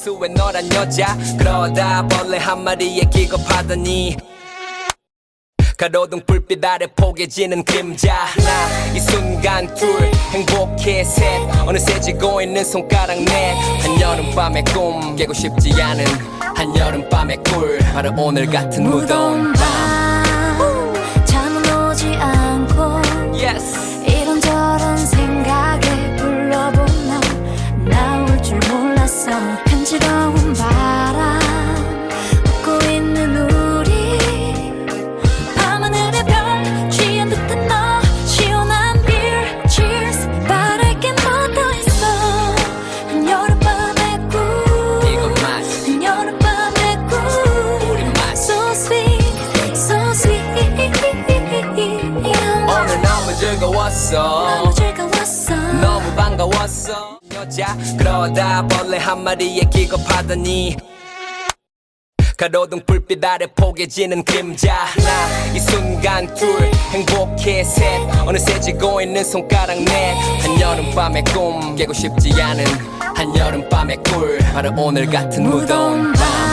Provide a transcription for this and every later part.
수에 너란 여자. 그러다 벌레 한 마리에 기겁하더니 가로등 불빛 아래 포개지는 그림자. 하나 이 순간 둘 행복해 셋. 어느새 지고 있는 손가락 넷. 한여름밤의 꿈 깨고 싶지 않은 한여름밤의 꿀. 바로 오늘 같은 무더운 밤 잠은 오지 않고 Yes. 이런저런 생각에 불러본 넌 나올 줄 몰랐어 간지러운 바람 웃고 있는 우리. 밤하늘의 별 취한 듯한 너 시원한 beer cheers. 바랄 게 뭐더 있어? 한 여름밤의 꿈 이건 맛. 한여름밤의 꿈 So sweet, so sweet. 오늘 너무 즐거웠어. 너무 즐거웠어 반가웠어. 여자 그러다 벌레 한 마리에 기겁하더니 가로등 불빛 아래 포개지는 그림자. 하나 이 순간 둘 행복해 셋. 어느새 지고 있는 손가락 넷. 한여름밤의 꿈 깨고 싶지 않은 한여름밤의 꿀. 바로 오늘 같은 무더운 밤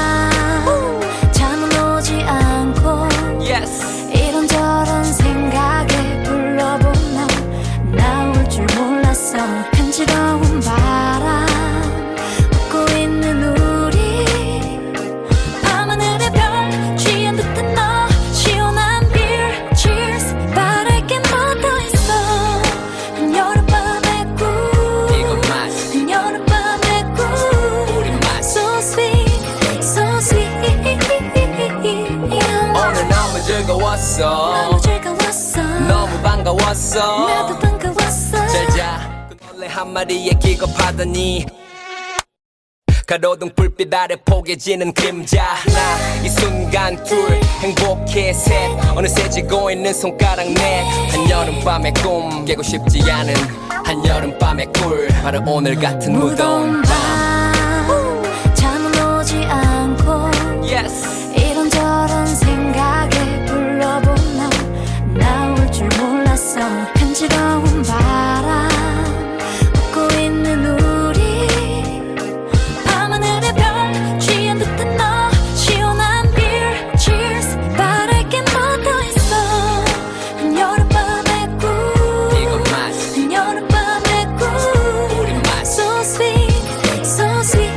즐거웠어. 너무 즐거웠어. 너무 반가웠어. 나도 반가웠어. 잘자. 벌레 한 마리에 기겁하더니 가로등 불빛 아래 포개지는 그림자. 하나 이 순간 둘 행복해. 셋 어느새 지고 있는 손가락 넷. 한여름밤의 꿈 깨고 싶지 않은 한여름밤의 꿀. 바로 오늘 같은 무더 줄 몰랐어. 간지러운 바람 웃고 있는 우리. 밤하늘의 별 취한 듯한 너 시원한 beer cheers. 바랄 게뭐더 있어. 한여름밤의 꿈 한여름밤의 꿈 So sweet, so sweet.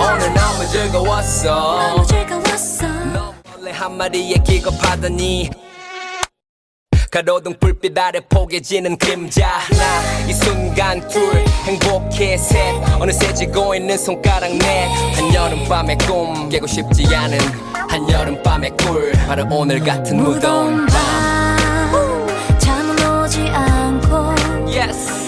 오늘 너무 즐거웠어? 너무 즐거웠어. 한 마리에 기겁하더니 가로등 불빛 아래 포개지는 그림자. 하나 이 순간 둘 행복해 셋. 어느새 지고 있는 손가락 넷. 한여름밤의 꿈 깨고 싶지 않은 한여름밤의 꿀. 바로 오늘 같은 무더운 밤 잠은 오지 않고 Yes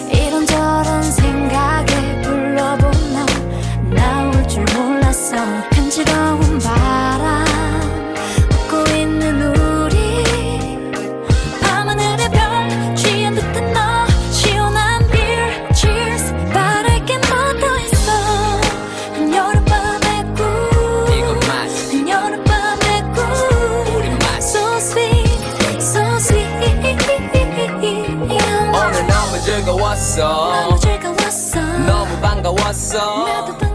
즐거웠어. 너무 즐거웠어. 너무 반가웠어